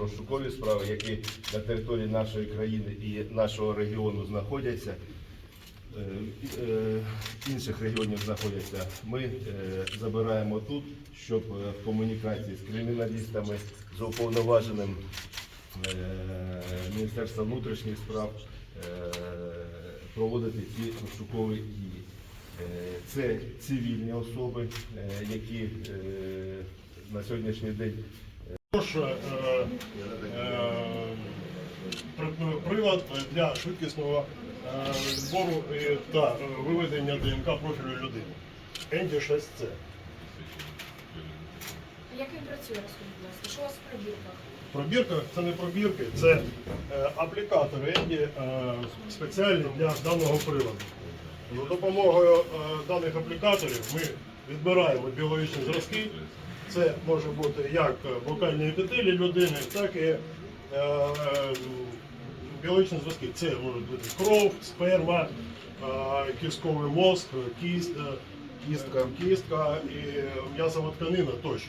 розшукові справи, які на території нашої країни і нашого регіону знаходяться, е, е, інших регіонів знаходяться, ми е, забираємо тут, щоб в комунікації з криміналістами, з уповноваженим Міністерства внутрішніх справ проводити ці розшукові дії. Це цивільні особи, які на сьогоднішній день Також е, е, прилад для швидкісного е, збору та е, виведення ДНК профілю людини. Енді 6C. Як він працює, розкажіть, будь ласка, що у вас в пробірках? Пробірка це не пробірки, це е, аплікатори Енді е, спеціальні для даного приладу. За допомогою е, даних аплікаторів ми відбираємо біологічні зразки. Це може бути як бокальні епітелі людини, так і е, е, біологічні зв'язки. Це можуть бути кров, сперма, е, кістковий мозк, кість, е, кістка, кістка і м'ясова тканина тощо.